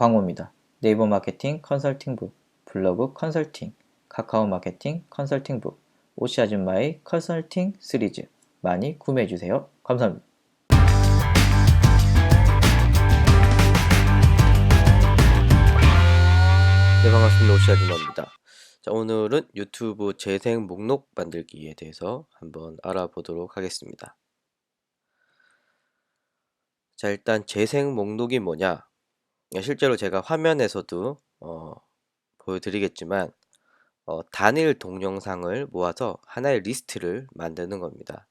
광고입니다. 네이버 마케팅 컨설팅부, 블로그 컨설팅, 카카오 마케팅 컨설팅부, 오시 아줌마의 컨설팅 시리즈 많이 구매해주세요. 감사합니다. 네, 반갑습니다. 오시 아줌마입니다. 자, 오늘은 유튜브 재생 목록 만들기에 대해서 한번 알아보도록 하겠습니다. 자, 일단 재생 목록이 뭐냐? 실제로 제가 화면에서도 어, 보여드리겠지만 어, 단일 동영상을 모아서 하나의 리스트를 만드는 겁니다.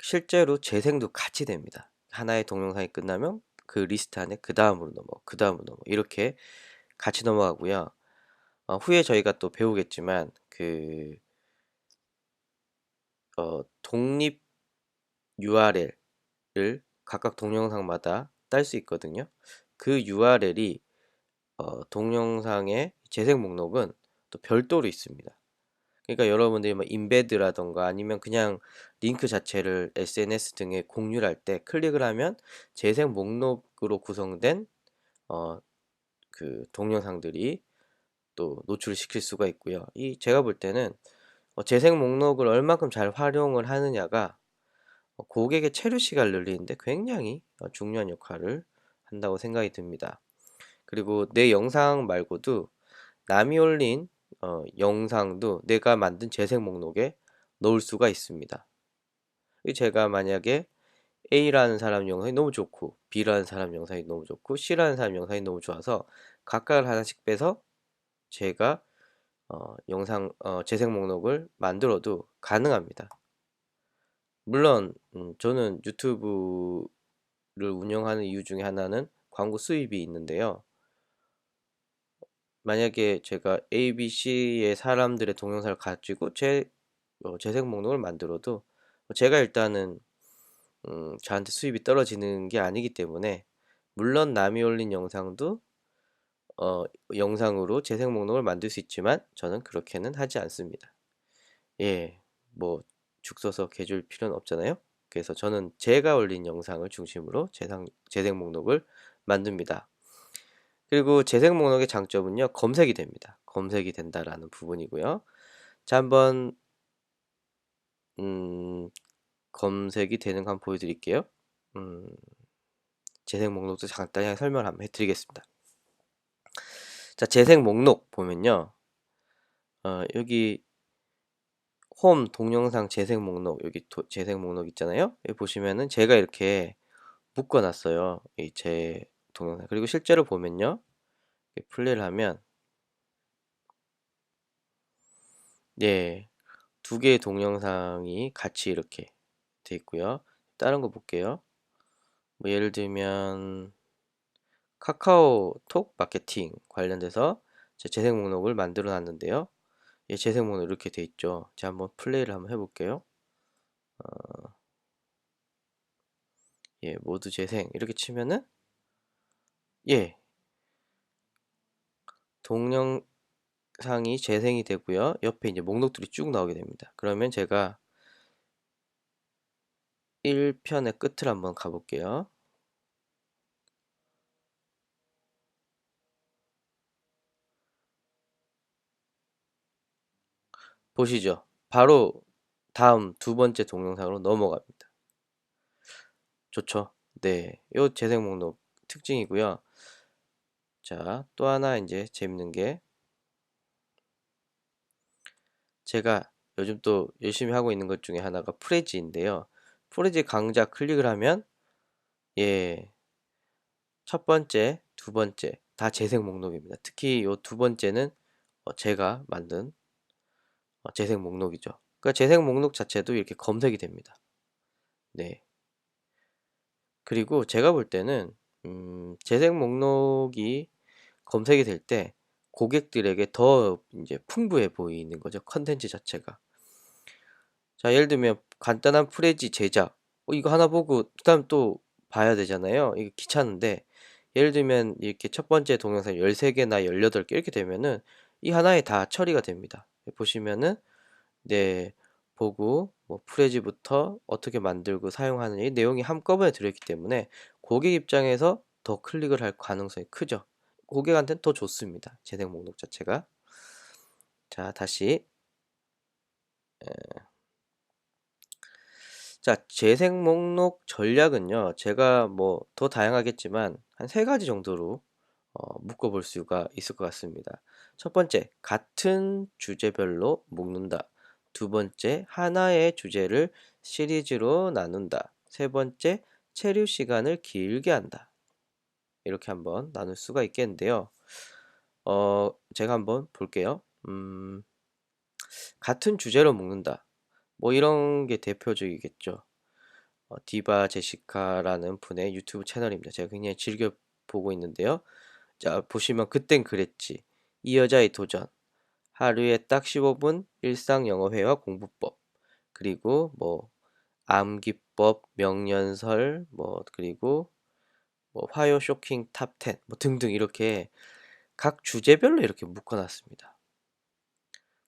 실제로 재생도 같이 됩니다. 하나의 동영상이 끝나면 그 리스트 안에 그 다음으로 넘어, 그 다음으로 넘어 이렇게 같이 넘어가고요. 어, 후에 저희가 또 배우겠지만 그 어, 독립 URL을 각각 동영상마다 딸 수 있거든요. 그 URL이 어, 동영상의 재생 목록은 또 별도로 있습니다. 그러니까 여러분들이 뭐 인베드라던가 아니면 그냥 링크 자체를 SNS 등에 공유를 할 때 클릭을 하면 재생 목록으로 구성된 어, 그 동영상들이 또 노출시킬 수가 있고요. 이 제가 볼 때는 어, 재생 목록을 얼마큼 잘 활용을 하느냐가 어, 고객의 체류 시간을 늘리는데 굉장히 어, 중요한 역할을 한다고 생각이 듭니다. 그리고 내 영상 말고도 남이 올린 어, 영상도 내가 만든 재생 목록에 넣을 수가 있습니다. 제가 만약에 A라는 사람 영상이 너무 좋고 B라는 사람 영상이 너무 좋고 C라는 사람 영상이 너무 좋아서 각각을 하나씩 빼서 제가 어, 영상 어, 재생 목록을 만들어도 가능합니다. 물론 음, 저는 유튜브를 운영하는 이유 중에 하나는 광고 수입이 있는데요. 만약에 제가 A, B, C의 사람들의 동영상을 가지고 제 어, 재생 목록을 만들어도 제가 일단은 음, 저한테 수입이 떨어지는 게 아니기 때문에 물론 남이 올린 영상도 어, 영상으로 재생 목록을 만들 수 있지만 저는 그렇게는 하지 않습니다. 예, 뭐 죽 써서 개줄 필요는 없잖아요. 그래서 저는 제가 올린 영상을 중심으로 재생, 재생 목록을 만듭니다. 그리고 재생 목록의 장점은요, 검색이 됩니다. 검색이 된다라는 부분이고요. 자, 한번 음, 검색이 되는 거 한번 보여드릴게요. 음, 재생 목록도 간단히 설명을 한번 해드리겠습니다. 자, 재생 목록 보면요. 어, 여기 홈 동영상 재생 목록 여기 도, 재생 목록 있잖아요. 여기 보시면은 제가 이렇게 묶어 놨어요. 이 제 동영상. 그리고 실제로 보면요. 플레이를 하면 예. 두 개의 동영상이 같이 이렇게 돼 있고요. 다른 거 볼게요. 뭐 예를 들면 카카오톡 마케팅 관련돼서 제 재생 목록을 만들어 놨는데요. 예, 재생 목록 이렇게 돼 있죠. 제가 한번 플레이를 한번 해볼게요. 어, 예, 모두 재생 이렇게 치면은 예, 동영상이 재생이 되고요. 옆에 이제 목록들이 쭉 나오게 됩니다. 그러면 제가 1편의 끝을 한번 가볼게요. 보시죠. 바로 다음 두 번째 동영상으로 넘어갑니다. 좋죠? 네. 요 재생 목록 특징이고요. 자, 또 하나 이제 재밌는 게 제가 요즘 또 열심히 하고 있는 것 중에 하나가 프레지인데요. 프레지 강좌 클릭을 하면 예. 첫 번째, 두 번째 다 재생 목록입니다. 특히 요 두 번째는 어, 제가 만든 어, 재생 목록이죠. 그러니까 재생 목록 자체도 이렇게 검색이 됩니다. 네. 그리고 제가 볼 때는 음, 재생 목록이 검색이 될 때 고객들에게 더 이제 풍부해 보이는 거죠. 컨텐츠 자체가. 자, 예를 들면 간단한 프레지 제작. 어, 이거 하나 보고 그다음 또 봐야 되잖아요. 이게 귀찮은데 예를 들면 이렇게 첫 번째 동영상 13개나 18개 이렇게 되면은 이 하나에 다 처리가 됩니다. 보시면은 네 보고 뭐 프레지부터 어떻게 만들고 사용하는 이 내용이 한꺼번에 들어있기 때문에 고객 입장에서 더 클릭을 할 가능성이 크죠. 고객한테는 더 좋습니다. 재생 목록 자체가. 자, 다시. 에. 자, 재생 목록 전략은요, 제가 뭐 더 다양하겠지만 한 세 가지 정도로 어, 묶어볼 수가 있을 것 같습니다. 첫 번째, 같은 주제별로 묶는다. 두 번째, 하나의 주제를 시리즈로 나눈다. 세 번째, 체류 시간을 길게 한다. 이렇게 한번 나눌 수가 있겠는데요. 어, 제가 한번 볼게요. 음, 같은 주제로 묶는다. 뭐 이런 게 대표적이겠죠. 어, 디바 제시카라는 분의 유튜브 채널입니다. 제가 굉장히 즐겨 보고 있는데요. 자, 보시면 그땐 그랬지. 이 여자의 도전. 하루에 딱 15분 일상 영어 회화 공부법. 그리고 뭐 암기법, 명연설, 뭐 그리고 뭐 화요 쇼킹 탑 10, 뭐 등등 이렇게 각 주제별로 이렇게 묶어 놨습니다.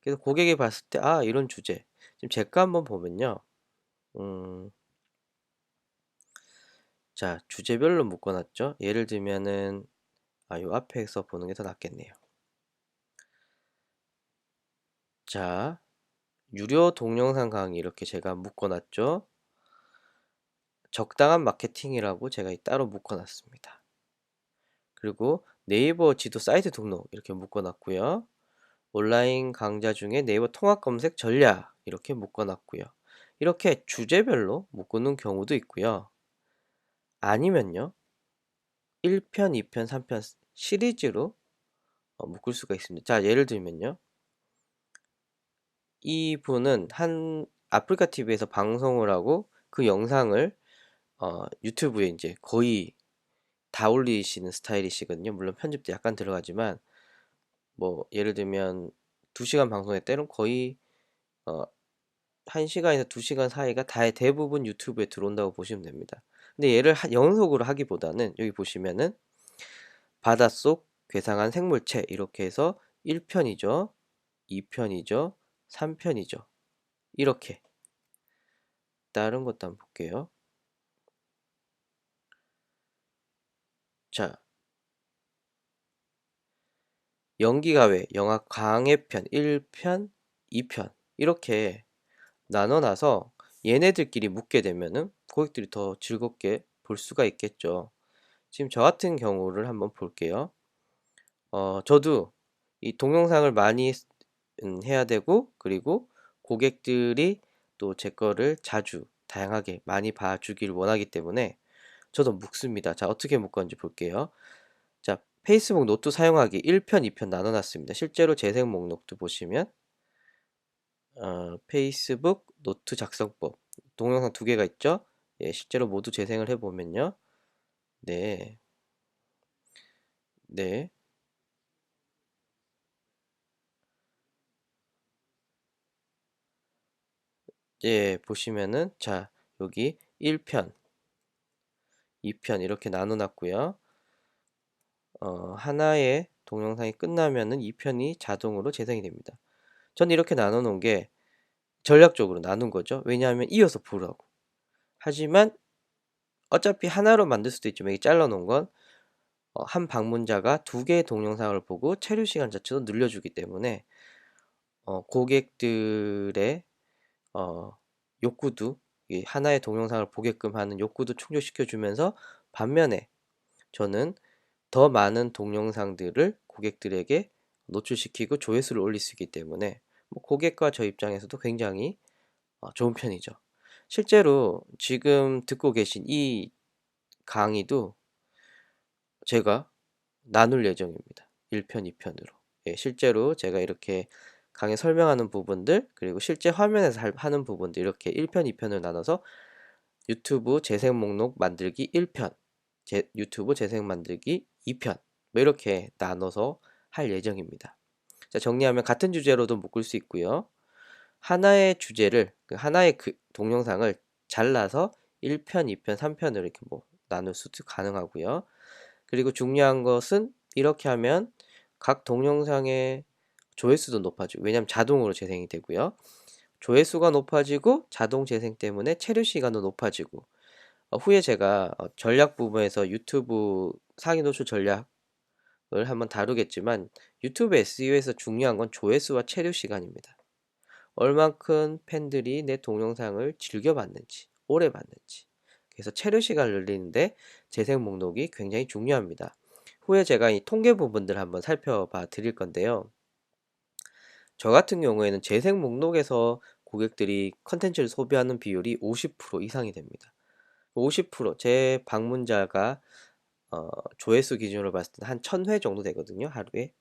그래서 고객이 봤을 때, 아, 이런 주제. 지금 제거 한번 보면요. 음, 자, 주제별로 묶어 놨죠. 예를 들면은, 아, 요 앞에서 보는 게 더 낫겠네요. 자, 유료 동영상 강의 이렇게 제가 묶어놨죠. 적당한 마케팅이라고 제가 따로 묶어놨습니다. 그리고 네이버 지도 사이트 등록 이렇게 묶어놨고요. 온라인 강좌 중에 네이버 통합 검색 전략 이렇게 묶어놨고요. 이렇게 주제별로 묶어놓은 경우도 있고요. 아니면요. 1편, 2편, 3편 시리즈로 어, 묶을 수가 있습니다. 자, 예를 들면요. 이분은 한 아프리카 TV에서 방송을 하고 그 영상을 어, 유튜브에 이제 거의 다 올리시는 스타일이시거든요. 물론 편집도 약간 들어가지만 뭐 예를 들면 2시간 방송에 때는 거의 어 1시간에서 2시간 사이가 다 대부분 유튜브에 들어온다고 보시면 됩니다. 근데 얘를 하, 연속으로 하기보다는 여기 보시면은 바닷속 괴상한 생물체 이렇게 해서 1편이죠. 2편이죠. 3편이죠. 이렇게 다른 것도 한번 볼게요. 자, 연기가외 영화 강해편 1편, 2편 이렇게 나눠놔서 얘네들끼리 묶게 되면은 고객들이 더 즐겁게 볼 수가 있겠죠. 지금 저 같은 경우를 한번 볼게요. 어, 저도 이 동영상을 많이 음, 해야 되고 그리고 고객들이 또 제 거를 자주 다양하게 많이 봐주길 원하기 때문에 저도 묶습니다. 자, 어떻게 묶었는지 볼게요. 자, 페이스북 노트 사용하기 1편, 2편 나눠놨습니다. 실제로 재생 목록도 보시면 어, 페이스북 노트 작성법 동영상 두 개가 있죠. 예, 실제로 모두 재생을 해보면요. 네. 네. 예, 보시면은 자, 여기 1편, 2편 이렇게 나눠놨고요. 어, 하나의 동영상이 끝나면은 2편이 자동으로 재생이 됩니다. 전 이렇게 나눠 놓은 게 전략적으로 나눈 거죠. 왜냐하면 이어서 보라고. 하지만 어차피 하나로 만들 수도 있지만 여기 잘라 놓은 건한 어, 방문자가 두 개의 동영상을 보고 체류 시간 자체도 늘려주기 때문에 어, 고객들의 어, 욕구도 하나의 동영상을 보게끔 하는 욕구도 충족시켜 주면서 반면에 저는 더 많은 동영상들을 고객들에게 노출시키고 조회수를 올릴 수 있기 때문에 뭐 고객과 저 입장에서도 굉장히 어, 좋은 편이죠. 실제로 지금 듣고 계신 이 강의도 제가 나눌 예정입니다. 1편, 2편으로. 예, 실제로 제가 이렇게 강의 설명하는 부분들 그리고 실제 화면에서 하는 부분들 이렇게 1편, 2편을 나눠서 유튜브 재생 목록 만들기 1편, 제, 유튜브 재생 만들기 2편 뭐 이렇게 나눠서 할 예정입니다. 자, 정리하면 같은 주제로도 묶을 수 있고요. 하나의 주제를 그 하나의 그 동영상을 잘라서 1편, 2편, 3편으로 이렇게 뭐 나눌 수도 가능하고요. 그리고 중요한 것은 이렇게 하면 각 동영상의 조회수도 높아지고 왜냐하면 자동으로 재생이 되고요. 조회수가 높아지고 자동 재생 때문에 체류 시간도 높아지고 어, 후에 제가 어, 전략 부분에서 유튜브 상위 노출 전략을 한번 다루겠지만 유튜브 SEO에서 중요한 건 조회수와 체류 시간입니다. 얼만큼 팬들이 내 동영상을 즐겨봤는지, 오래 봤는지. 그래서 체류 시간을 늘리는데 재생 목록이 굉장히 중요합니다. 후에 제가 이 통계 부분들 한번 살펴봐 드릴 건데요. 저 같은 경우에는 재생 목록에서 고객들이 컨텐츠를 소비하는 비율이 50% 이상이 됩니다. 50%제 방문자가 어, 조회수 기준으로 봤을 때 한 1000회 정도 되거든요, 하루에.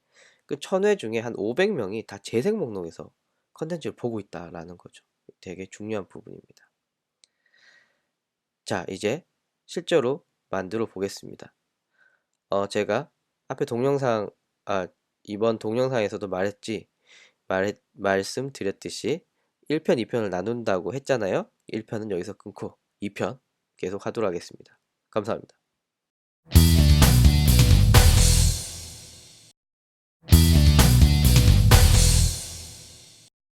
그 1000회 중에 한 500명이 다 재생 목록에서 컨텐츠를 보고 있다라는 거죠. 되게 중요한 부분입니다. 자, 이제 실제로 만들어 보겠습니다. 어, 제가 앞에 동영상, 아, 이번 동영상에서도 말했지, 말, 말씀드렸듯이 1편, 2편을 나눈다고 했잖아요. 1편은 여기서 끊고 2편 계속 하도록 하겠습니다. 감사합니다.